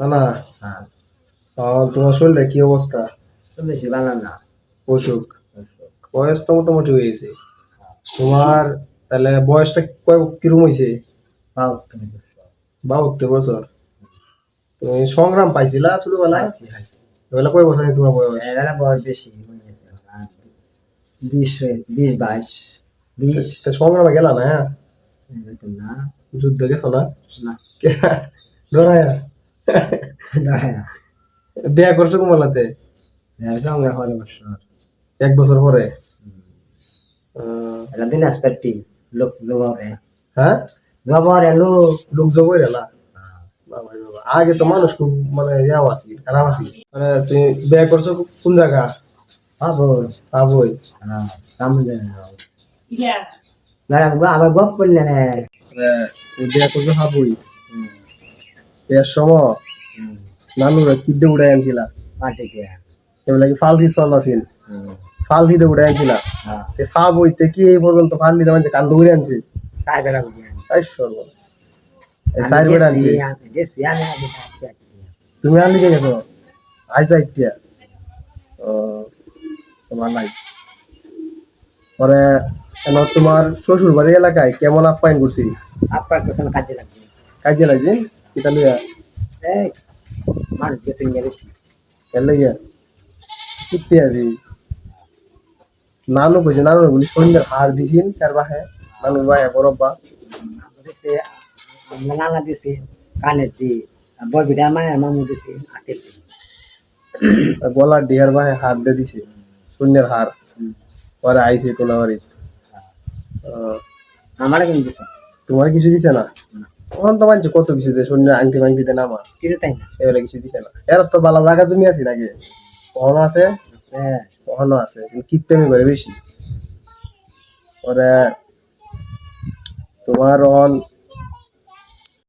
না না। হ্যাঁ। আহ, তোমার শরীরে কি অবস্থা? বেশি ভালো না। অসুখ। বয়স তো মোটামুটি হয়েছে তোমার তাহলে বয়সটা কয় কীরকম হয়েছে? বাহাত্তর বছর। তুমি সংগ্রাম পাইছিলা ছোটবেলায়? এবেলা কয় বছর তোমার বয়স? এরা বয়স বেশি হয়ে বিশ বিশ বাইশ বিশ। সংগ্রামে গেলা না? হ্যাঁ না। যুদ্ধ গেছো না? না। হ্যাঁ বিয়া করছ কুমালাতে? সঙ্গে হলে বছর। এক বছর পরে? দিনাজপুর টি লোক লোভাবে হ্যাঁ? লোভাবে লোক লোক জবই না বাবা রে বাবা। আগে তো মানুষ খুব মানে ইয়াও আছি খারাপ আছি। মানে তুমি বিয়া করছ কোন জায়গা? পাবো আবই হ্যাঁ আবার গপ করলে না তুমি করছ হাবই বিয়ার সময় নানুরা কিদ্দে উড়াই আনছিলা। এগুলা কি? ফালদি চল আছিল ফালদিতে উড়াই আনছিলা। হ্যাঁ। এ ফা বইতে কি এই পর্যন্ত মানে কান্দ উড়ে আনছে। তাই সর্ব এই সাইড আনছে। তুমি আনলি কে গেছো? আইসা ইতিয়া ও তোমার নাই। পরে তোমার শ্বশুর বাড়ি এলাকায় কেমন আপ্যায়ন করছি? আপনার তো কাজে লাগবে। কাজে লাগছে কিতা লিয়া এই মানুষ বেতন বেশি এর লাগিয়া কিত্তি আছি নানু কইছে নানু বলি সন্ধ্যের হার দিছিন তার বাহে নানুর বাহে বরব্বা আমাদেরকে আমরা নানা দিছি কানের দি ববিটা মায়ের মামু দিছি হাতের দি গলার ডিহার বাহে হার দিয়ে দিছে শূন্যের হার পরে আইছে কোনাবাড়ি আমারও কিন্তু দিছে তোমার কিছু দিছে না তখন তো মানছে কত কিছু দিয়ে শূন্য আংটি মাংটি দেন নামা কিছু তাই না। এবারে কিছু দিছে না। এর তো বালা জায়গা তুমি আছি নাকি? কখনো আছে? হ্যাঁ। কখনো আছে কিন্তু কিপটেমি করে বেশি। ওরা তোমার অন